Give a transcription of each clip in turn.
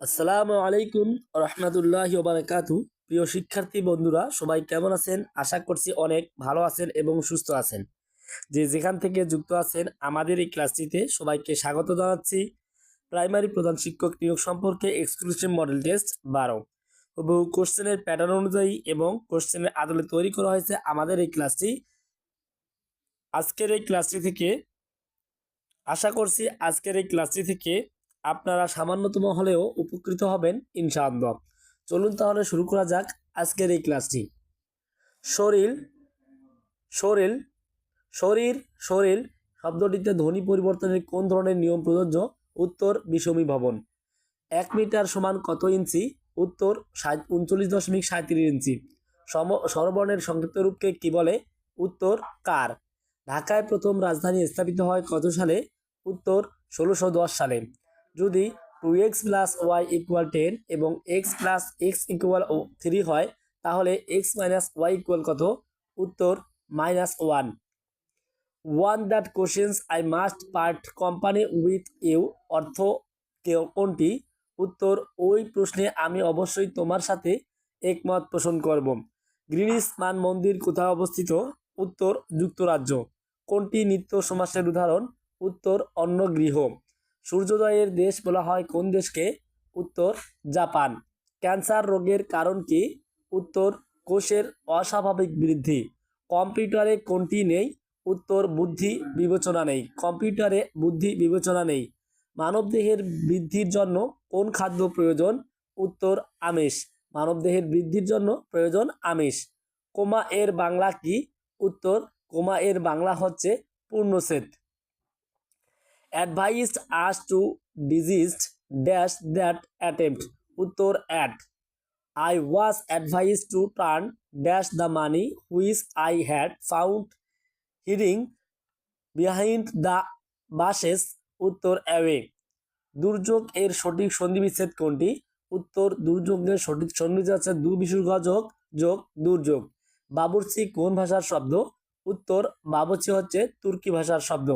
আসসালামু আলাইকুম রহমতুল্লাহ বারাকাতু প্রিয় শিক্ষার্থী বন্ধুরা, সবাই কেমন আছেন? আশা করছি অনেক ভালো আছেন এবং সুস্থ আছেন। যে যেখান থেকে যুক্ত আছেন, আমাদের এই ক্লাসটিতে সবাইকে স্বাগত জানাচ্ছি। প্রাইমারি প্রধান শিক্ষক নিয়োগ সম্পর্কে এক্সক্লুসিভ মডেল টেস্ট বারো। বহু কোশ্চেনের প্যাটার্ন অনুযায়ী এবং কোশ্চেনের আদলে তৈরি করা হয়েছে আমাদের এই ক্লাসটি। আজকের এই ক্লাসটি থেকে আশা করছি আজকের এই ক্লাসটি থেকে আপনারা সামান্যতম হলেও উপকৃত হবেন, ইনশাআল্লাহ। চলুন তাহলে শুরু করা যাক আজকের এই ক্লাসটি। শরীর শরীর শরীর শরীর শব্দটিতে ধ্বনি পরিবর্তনের কোন ধরনের নিয়ম প্রযোজ্য? উত্তর, বিষমী ভবন। এক মিটার সমান কত ইঞ্চি? উত্তর উনচল্লিশ দশমিক সাঁত্রিশ ইঞ্চি। সম, স্বরবর্ণের সংক্ষিপ্ত রূপকে কি বলে? উত্তর, কার। ঢাকায় প্রথম রাজধানী স্থাপিত হয় কত সালে? উত্তর, ষোলোশো সালে। যদি two x plus y equal ten এবং x plus x equal three হয়, তাহলে এক্স মাইনাস ওয়াই ইকুয়াল কত? উত্তর minus one one that questions I must part company with you অর্থ কেউ কোনটি? উত্তর, ওই প্রশ্নে আমি অবশ্যই তোমার সাথে একমত পোষণ করব। গ্রিনিস মান মন্দির কোথায় অবস্থিত? উত্তর যুক্তরাজ্য। কোনটি নিত্য সমাসের উদাহরণ? উত্তর অন্য গৃহ। সূর্যোদয়ের দেশ বলা হয় কোন দেশকে? উত্তর, জাপান। ক্যান্সার রোগের কারণ কি? উত্তর, কোষের অস্বাভাবিক বৃদ্ধি। কম্পিউটারে কোনটি নেই? উত্তর, বুদ্ধি বিবেচনা নেই। কম্পিউটারে বুদ্ধি বিবেচনা নেই। মানবদেহের বৃদ্ধির জন্য কোন খাদ্য প্রয়োজন? উত্তর, আমিষ। মানবদেহের বৃদ্ধির জন্য প্রয়োজন আমিষ। কোমা এর বাংলা কি? উত্তর, কোমা এর বাংলা হচ্ছে পূর্ণছেদ advised us to diseased dash that attempt উত্তর at I was advice to turn dash the money which I had found hiding behind the buses উত্তর অ্যাওয়ে দুর্যোগ এর সঠিক সন্ধিবিচ্ছেদ কোনটি? উত্তর, দুর্যোগের সঠিক সন্ধিবিচ্ছেদ হচ্ছে দুবিশুর্গ যোগ যোগ, দুর্যোগ। বাবুর্চি কোন ভাষার শব্দ? উত্তর, বাবুর্চি হচ্ছে তুর্কি ভাষার শব্দ।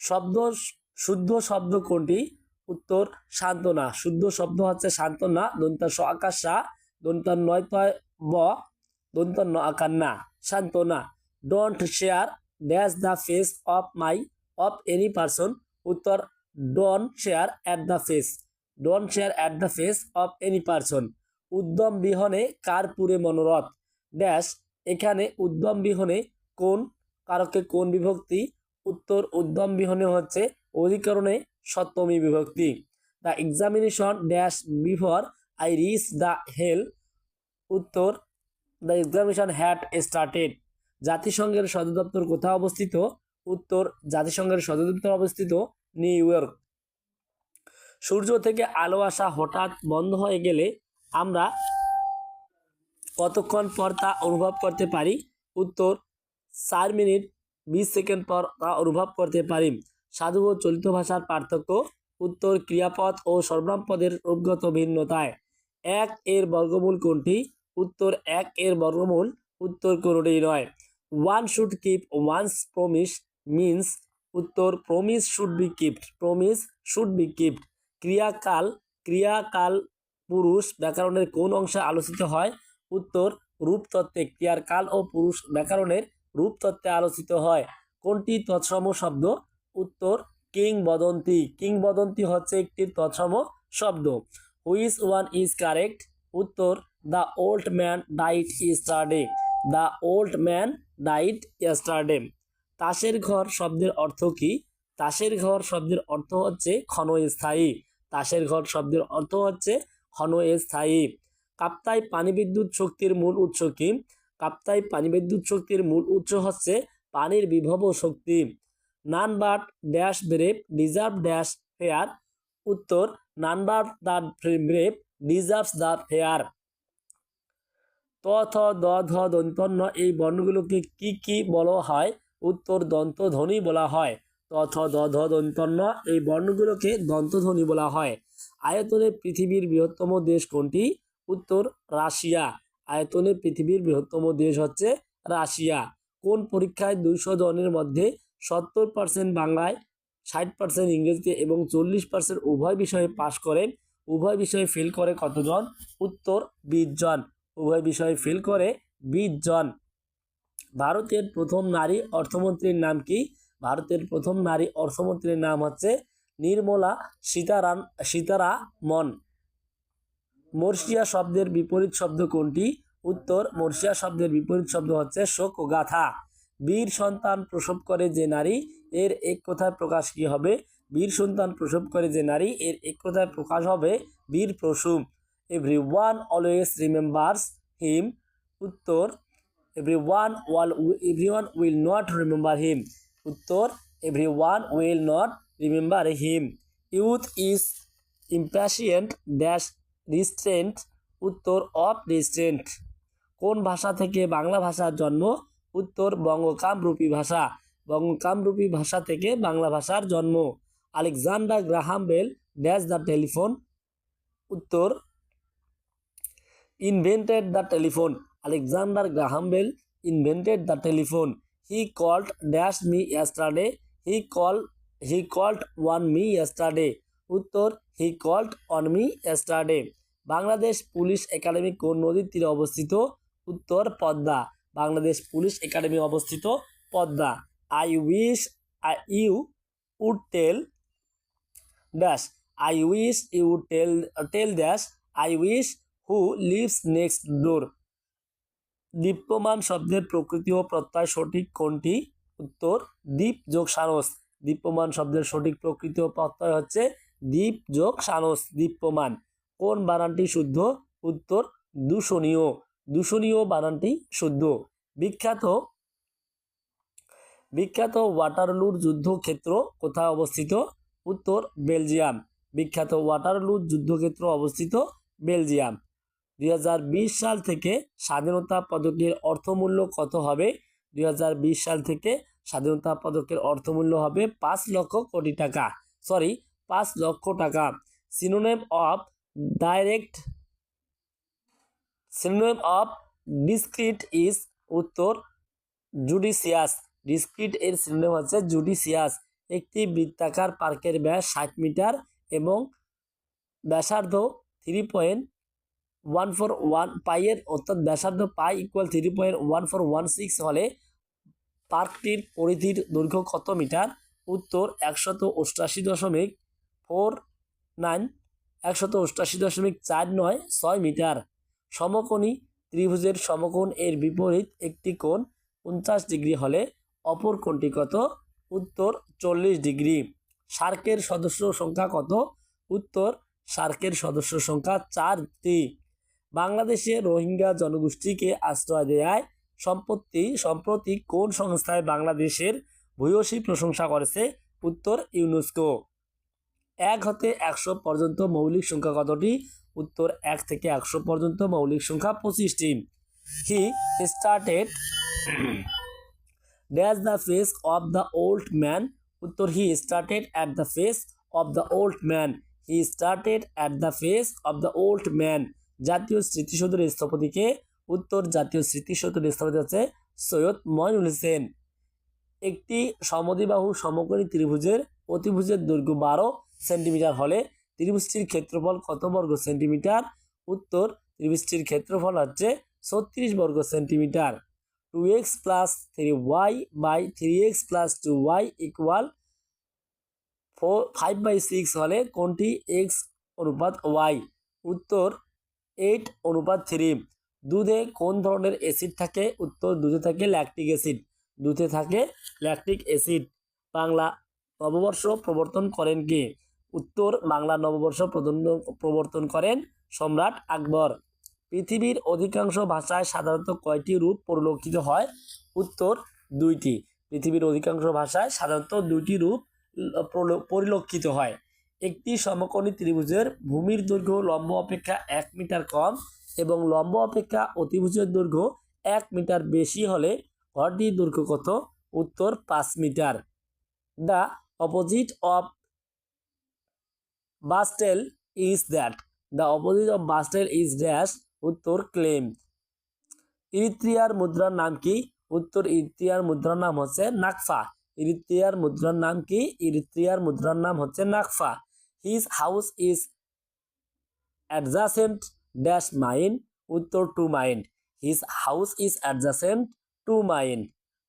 শব্দ শুদ্ধ শব্দ কোনটি? উত্তর সান্ত্বনা। শুদ্ধ শব্দ হচ্ছে সান্ত্বনা। দন্ত স আকার সা দন্ত নয় তয় ব দন্ত ন আকার না। সান্ত্বনা। Don't share dash the face of my of any person উত্তর don't share at the face don't share at the face of any person উদ্যম বিহনে কার পুরে মনোরথ? ড্যাশ এখানে উদ্যম বিহনে কোন, কারকে কোন বিভক্তি? উত্তর উদ্যম বিহনে হচ্ছে অধিকরণে সপ্তমী বিভক্তি। The examination dash before I reach the hell উত্তর দ্য এক্সামিনেশন হ্যাড স্টার্টেড জাতিসংঘের সদর দপ্তর কোথায় অবস্থিত? উত্তর, জাতিসংঘের সদর দপ্তর অবস্থিত নিউ ইয়র্ক। সূর্য থেকে আলো আসা হঠাৎ বন্ধ হয়ে গেলে আমরা কতক্ষণ পর তা অনুভব করতে পারি? উত্তর, চার মিনিট বিশ সেকেন্ড পর তা অনুভব করতে পারি সাধু ও চলিত ভাষার পার্থক্য, উত্তর ক্রিয়াপদ ও সর্বনাম পদের রূপগত ভিন্নতায়। এক এর বর্গমূল কোনটি? উত্তর এক এর বর্গমূল উত্তর কোনটি নয়। One should keep once promise means উত্তর promise should be kept promise should be kept ক্রিয়াকাল ক্রিয়াকাল পুরুষ ব্যাকরণের কোন অংশে আলোচিত হয়? উত্তর রূপতত্ত্বে ক্রিয়ার কাল ও পুরুষ ব্যাকরণের রূপতত্ত্বে আলোচিত হয়। কোনটি তৎসম শব্দ? উত্তর, কিংবদন্তি। কিংবদন্তি হচ্ছে একটি তৎসম শব্দ। Which one is correct? উত্তর, the old man died yesterday the old man died ইস্টারডে তাসের ঘর শব্দের অর্থ কি? তাসের ঘর শব্দের অর্থ হচ্ছে ক্ষণস্থায়ী। তাসের ঘর শব্দের অর্থ হচ্ছে ক্ষণস্থায়ী। কাপ্তায় পানি বিদ্যুৎ শক্তির মূল উৎস কি? কাপ্তাই পানি বিদ্যুৎ শক্তির মূল উৎস হচ্ছে পানির বিভব শক্তি। None but dash brave deserve dash fair. উত্তর none but the brave deserves the fair. ত, থ, দ, ধ, দন্তন্য এই বর্ণগুলোকে কি কি বলা হয়? উত্তর দন্তধ্বনি বলা হয়। ত, থ, দ, ধ, দন্তন্য এই বর্ণগুলোকে দন্তধ্বনি বলা হয়। আয়তনে পৃথিবীর বৃহত্তম দেশ কোনটি? উত্তর, রাশিয়া। আয়তনে পৃথিবীর বৃহত্তম দেশ হচ্ছে রাশিয়া। কোন পরীক্ষায় দুইশো জনের মধ্যে সত্তর পার্সেন্ট বাংলায়, ষাট পার্সেন্ট ইংরেজিতে এবং চল্লিশ পার্সেন্ট উভয় বিষয়ে পাশ করেন উভয় বিষয়ে ফেল করে কতজন? উত্তর, বিশ জন। উভয় বিষয়ে ফেল করে বিশ জন। ভারতের প্রথম নারী অর্থমন্ত্রীর নাম কি? ভারতের প্রথম নারী অর্থমন্ত্রীর নাম হচ্ছে নির্মলা সীতারাম, সীতারামন। মর্ষিয়া শব্দের বিপরীত শব্দ কোনটি? উত্তর মর্ষিয়া শব্দের বিপরীত শব্দ হচ্ছে শোকগাথা বীর সন্তান প্রসব করে যে নারী, এর এক কথায় প্রকাশ কি হবে? বীর সন্তান প্রসব করে যে নারী, এর এক কথায় প্রকাশ হবে বীর প্রসুম every one always remembers him উত্তর every one will every one will not remember him উত্তর every one will not remember him youth is impatient dash restraint উত্তর অফ রিস্ট্রেন্ট কোন ভাষা থেকে বাংলা ভাষার জন্ম? উত্তর বঙ্গকামরূপী ভাষা। বঙ্গকামরূপী ভাষা থেকে বাংলা ভাষার জন্ম। Alexander Graham Bell dash the telephone. উত্তর, invented the telephone. Alexander Graham Bell invented the telephone. He called dash me yesterday he call, he called one me yesterday উত্তর he called on me yesterday. Bangladesh police academy কোন নদীর তীরে অবস্থিত? উত্তর, Padma. Bangladesh police academy অবস্থিত Padma. I wish I you would tell dash I wish you tell tell dash I wish who lives next door দীপ্যমান শব্দের প্রকৃতি ও প্রত্যয় সঠিক কোনটি? উত্তর, দ্বীপ যোগ সারস দীপ্যমান শব্দের সঠিক প্রকৃতি ও প্রত্যয় হচ্ছে দ্বীপ যোগ সানস দীপ্যমান কোন বানানটি শুদ্ধ? উত্তর, দূষণীয়। দূষণীয় বানানটি শুদ্ধ। বিখ্যাত বিখ্যাত ওয়াটারলুর যুদ্ধক্ষেত্র কোথায় অবস্থিত? উত্তর, বেলজিয়াম। বিখ্যাত ওয়াটারলুর যুদ্ধক্ষেত্র অবস্থিত বেলজিয়াম। দুই হাজার বিশ সাল থেকে স্বাধীনতা পদকের অর্থমূল্য কত হবে? দুই হাজার বিশ সাল থেকে স্বাধীনতা পদকের অর্থমূল্য হবে পাঁচ লক্ষ কোটি টাকা। সরি পাঁচ লক্ষ টাকা। Synonym of direct synonym of discreet is উত্তর জুডিসিয়াস ডিসক্রিট এর সিনোনেম হচ্ছে জুডিসিয়াস একটি বৃত্তাকার পার্কের ব্যাস ষাট মিটার এবং ব্যাসার্ধ three point one four one পাইয়ের অর্থাৎ ব্যাসার্ধ pi equal three point one four one six হলে পার্কটির পরিধির দৈর্ঘ্য কত মিটার? উত্তর একশত অষ্টাশি দশমিক ফোর নাইন একশত অষ্টাশি দশমিক চার নয় ছয় মিটার। সমকোণী ত্রিভুজের সমকোণ এর বিপরীত একটি কোণ উনচাশ ডিগ্রি হলে অপর কোণটি কত? উত্তর চল্লিশ ডিগ্রি। সার্কের সদস্য সংখ্যা কত? উত্তর সার্কের সদস্য সংখ্যা চারটি। বাংলাদেশে রোহিঙ্গা জনগোষ্ঠীকে আশ্রয় দেয় সম্পত্তি সম্প্রতি কোন সংস্থায় বাংলাদেশের ভূয়সী প্রশংসা করেছে? উত্তর ইউনেস্কো। এক হতে একশো পর্যন্ত মৌলিক সংখ্যা কতটি? উত্তর, এক থেকে একশো পর্যন্ত মৌলিক সংখ্যা পঁচিশটি। He started dash the face of the old man উত্তর he started at the face of the old man he started at the face of the old man জাতীয় স্মৃতিসৌধের স্থপতিকে উত্তর জাতীয় স্মৃতিসৌধের স্থপতি হচ্ছে সৈয়দ ময়নুল হোসেন। একটি সমদ্বিবাহু সমকোণী ত্রিভুজের অতিভুজের দৈর্ঘ্য বারো সেন্টিমিটার হলে ত্রিভুজটির ক্ষেত্রফল কত বর্গ সেন্টিমিটার? উত্তর, ত্রিভুজটির ক্ষেত্রফল হচ্ছে ছত্রিশ বর্গ centimetre. Two x plus three y by three x plus two y equal four, five by six হলে কোনটি? এক্স অনুপাত ওয়াই। উত্তর, এইট অনুপাত থ্রি। দুধে কোন ধরনের অ্যাসিড থাকে? উত্তর, দুধে থাকে ল্যাকটিক অ্যাসিড দুধে থাকে ল্যাকটিক অ্যাসিড বাংলা, নববর্ষ প্রবর্তন করেন কে? উত্তর বাংলা নববর্ষ প্রবর্তন করেন সম্রাট আকবর। পৃথিবীর অধিকাংশ ভাষায় সাধারণত কয়টি রূপ পরিলক্ষিত হয়? উত্তর দুইটি। পৃথিবীর অধিকাংশ ভাষায় সাধারণত দুইটি রূপ পরিলক্ষিত হয়। একটি সমকোণী ত্রিভুজের ভূমির দৈর্ঘ্য লম্ব অপেক্ষা এক মিটার কম এবং লম্ব অপেক্ষা অতিভুজের দৈর্ঘ্য এক মিটার বেশি হলে ঘরটির দৈর্ঘ্য কত? উত্তর পাঁচ metre. The opposite of bustle is that. The opposite of bustle is dash উত্তর ক্লেম। ইরিত্রিয়ার মুদ্রার নাম কি? উত্তর ইরিত্রিয়ার মুদ্রার নাম হচ্ছে নাকফা। ইরিত্রিয়ার মুদ্রার নাম কি? ইরিত্রিয়ার মুদ্রার নাম হচ্ছে nakfa. His house is adjacent dash mine, উত্তর to mine. His house is adjacent to mine.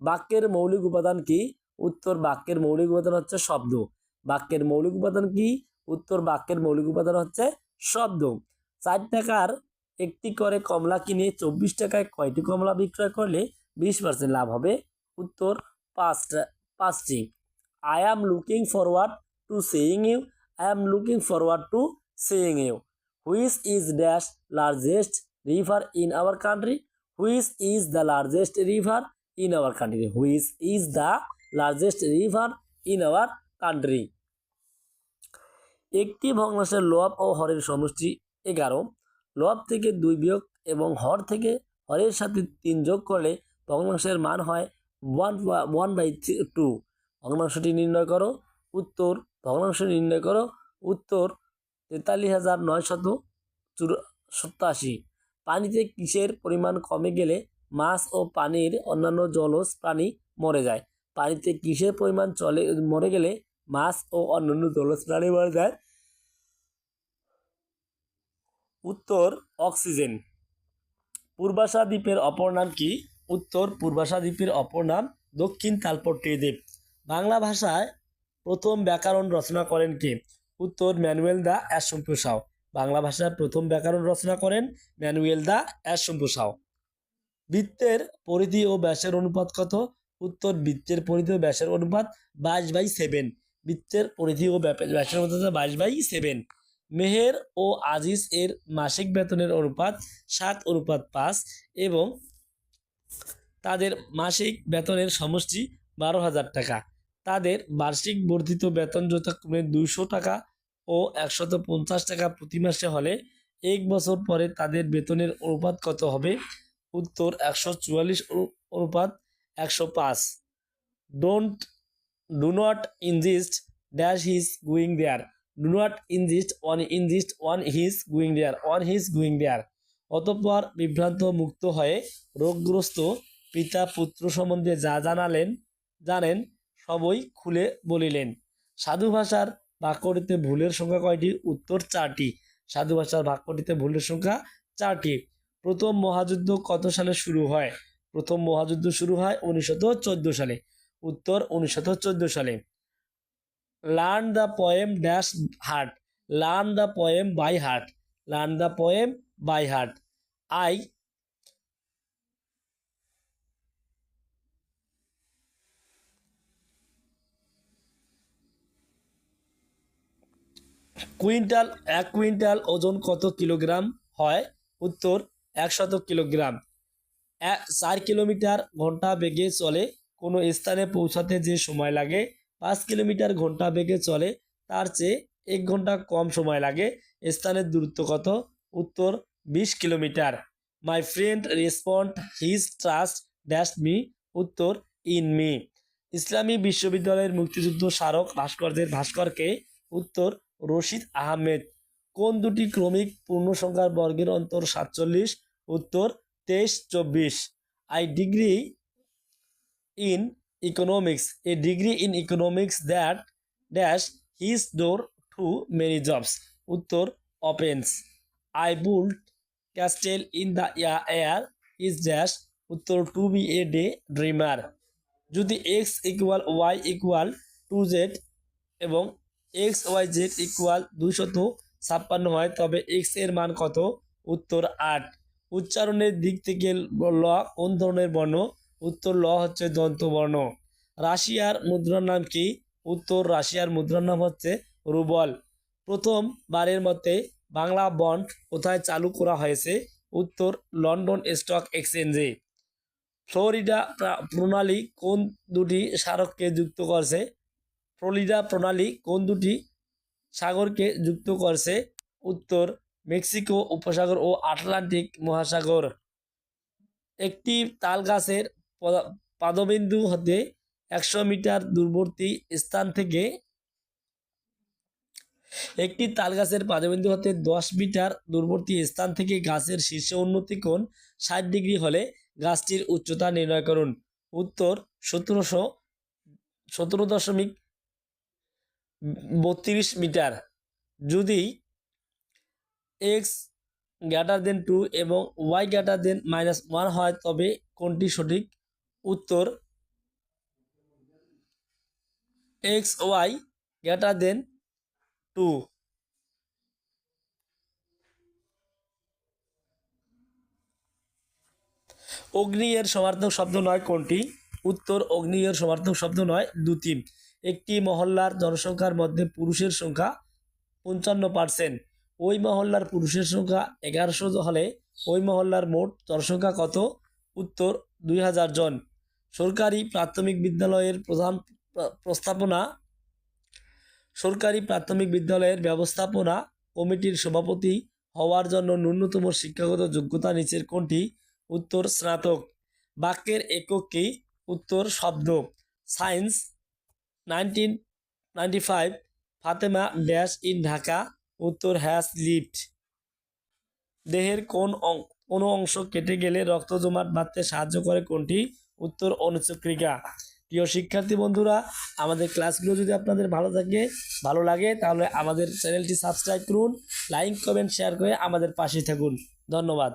বাক্যের মৌলিক উপাদান কি? উত্তর বাক্যের মৌলিক উপাদান হচ্ছে শব্দ। বাক্যের মৌলিক উপাদান কি? উত্তর বাক্যের মৌলিক উপাদান হচ্ছে শব্দ। চার টাকার একটি করে কমলা কিনে চব্বিশ টাকায় কয়টি কমলা বিক্রয় করলে বিশ পার্সেন্ট লাভ হবে? উত্তর পাঁচটা পাঁচটি। I am looking forward to saying you I am looking forward to saying you which is dash largest river in our country which is the largest river in our country which is the largest river in our country একটি ভগ্নাংশের লব ও হরের সমষ্টি এগারো। লব থেকে দুই বিয়োগ এবং হর থেকে হরের সাথে তিন যোগ করলে ভগ্নাংশের মান হয় ওয়ান ওয়ান বাই টু ভগ্নাংশটি নির্ণয় করো। উত্তর ভগ্নাংশ নির্ণয় করো। উত্তর, তেতাল্লিশ হাজার নয়শত সত্তাশি। পানিতে কিসের পরিমাণ কমে গেলে মাছ ও পানির অন্যান্য জলজ প্রাণী মরে যায়? পানিতে কিসের পরিমাণ চলে, মরে গেলে মাছ ও অন্যান্য জলজ প্রাণী মরে যায়? উত্তর অক্সিজেন। পূর্বাশা দ্বীপের অপর নাম কি? উত্তর পূর্বাশা দ্বীপের অপর নাম দক্ষিণ তালপট্টি দ্বীপ বাংলা ভাষায় প্রথম ব্যাকরণ রচনা করেন কে? উত্তর Manuel da Assumpcao Bangla ভাষায় প্রথম ব্যাকরণ রচনা করেন ম্যানুয়েল দা অ্যাশম্পু সাও বৃত্তের পরিধি ও ব্যাসের অনুপাত কত? উত্তর বৃত্তের পরিধি ও ব্যাসের অনুপাত বাইশ বাই সেভেন। বৃত্তের পরিধি ও ব্যাসের অনুপাত বাইশ বাই সেভেন। মেহের ও আজিজ এর মাসিক বেতনের অনুপাত সাত, অনুপাত পাঁচ এবং তাদের মাসিক বেতনের সমষ্টি বারো হাজার টাকা। তাদের বার্ষিক বর্ধিত বেতন যথাক্রমে দুইশো টাকা ও একশত পঞ্চাশ টাকা প্রতি মাসে হলে এক বছর পরে তাদের বেতনের অনুপাত কত হবে? উত্তর একশো চুয়াল্লিশ অনুপাত একশো পাঁচ। Don't do not insist dash his going there do not insist on insist on his going there on his going there অতঃপর বিভ্রান্ত মুক্ত হয়ে রোগগ্রস্ত পিতা পুত্র সম্বন্ধে যা জানালেন, জানেন, সবই খুলে বলিলেন। সাধু ভাষার বাক্যটিতে ভুলের সংখ্যা কয়টি? উত্তর চারটি। সাধু ভাষার বাক্যটিতে ভুলের সংখ্যা চারটি। প্রথম মহাযুদ্ধ কত সালে শুরু হয়? প্রথম মহাযুদ্ধ শুরু হয় উনিশশত চোদ্দ সালে। উত্তর উনিশশত চোদ্দ সালে। Learn the poem dash heart learn the poem by heart learn the poem by heart I quintal এক কুইন্টাল ওজন কত কিলোগ্রাম হয়? উত্তর, একশত কিলোগ্রাম। চার কিলোমিটার ঘণ্টা বেগে চলে। কোনো স্থানে পৌঁছাতে যে সময় লাগে পাঁচ কিলোমিটার ঘণ্টা বেগে চলে, তার চেয়ে এক ঘণ্টা কম সময় লাগে। স্থানের দূরত্ব কত? উত্তর, বিশ kilometre. My friend respond his trust dash me উত্তর ইন মি ইসলামী বিশ্ববিদ্যালয়ের মুক্তিযুদ্ধ স্মারক ভাস্করদের ভাস্করকে, উত্তর, রশিদ আহমেদ। কোন দুটি ক্রমিক পূর্ণ সংখ্যার বর্গের অন্তর সাতচল্লিশ, উত্তর, তেইশ, চব্বিশ? I degree in economics a degree in economics that dash his door to many jobs উত্তর opens I build castle in the air is dash উত্তর to be a daydreamer যদি x equal y equal two z এবং x Y Z equal দুশত ছাপ্পান্ন হয়, তবে এক্সের মান কত? উত্তর আট। উচ্চারণের দিক থেকে ল, কোন ধরনের বর্ণ? উত্তর ল হচ্ছে দন্তবর্ণ। রাশিয়ার মুদ্রার নাম কি? উত্তর রাশিয়ার মুদ্রার নাম হচ্ছে রুবল। প্রথম বারের মতে বাংলা বন্ড কোথায় চালু করা হয়েছে? উত্তর লন্ডন স্টক এক্সচেঞ্জে। ফ্লোরিডা প্রণালী কোন দুটি স্মারককে যুক্ত করছে? ফ্লোরিডা প্রণালী কোন দুটি সাগরকে যুক্ত করছে? উত্তর মেক্সিকো উপসাগর ও আটলান্টিক মহাসাগর। একটি তাল গাছের পাদবিন্দু হতে একশো মিটার দূরবর্তী স্থান থেকে একটি তাল গাছের পাদবিন্দু হতে দশ মিটার দূরবর্তী স্থান থেকে গাছের শীর্ষ উন্নতি কোণ ষাট ডিগ্রি হলে গাছটির উচ্চতা নির্ণয় করুন। উত্তর, সতেরোশো, সতেরো দশমিক বত্রিশ মিটার। যদি এক্স গ্রেটার দেন টু এবং y greater than minus one হয়, তবে কোনটি সঠিক উত্তর x y greater than two. অগ্নি এর সমার্থক শব্দ নয় কোনটি? উত্তর অগ্নি এর সমার্থক শব্দ নয় দুটি একটি মহল্লার জনসংখ্যার মধ্যে পুরুষের সংখ্যা পঞ্চান্ন পার্সেন্ট। ওই মহল্লার পুরুষের সংখ্যা এগারোশো হলে ওই মহল্লার মোট জনসংখ্যা কত? উত্তর, দুই হাজার জন। সরকারি প্রাথমিক বিদ্যালয়ের প্রধান প্র- প্রস্তাবনা, সরকারি প্রাথমিক বিদ্যালয়ের ব্যবস্থাপনা কমিটির সভাপতি হওয়ার জন্য ন্যূনতম শিক্ষাগত যোগ্যতা নিচের কোনটি? উত্তর স্নাতক। বাক্যের একক কি? উত্তর শব্দ। Science, nineteen ninety five, Fatema dash in Dhaka. উত্তর হ্যাস লিফট। দেহের কোন কোনো অংশ কেটে গেলে রক্ত জমাট বাঁধতে সাহায্য করে কোনটি? উত্তর অনুচক্রিকা প্রিয় শিক্ষার্থী বন্ধুরা, আমাদের ক্লাসগুলো যদি আপনাদের ভালো থাকে, ভালো লাগে, তাহলে আমাদের চ্যানেলটি সাবস্ক্রাইব করুন, লাইক, কমেন্ট, শেয়ার করে আমাদের পাশে থাকুন। ধন্যবাদ।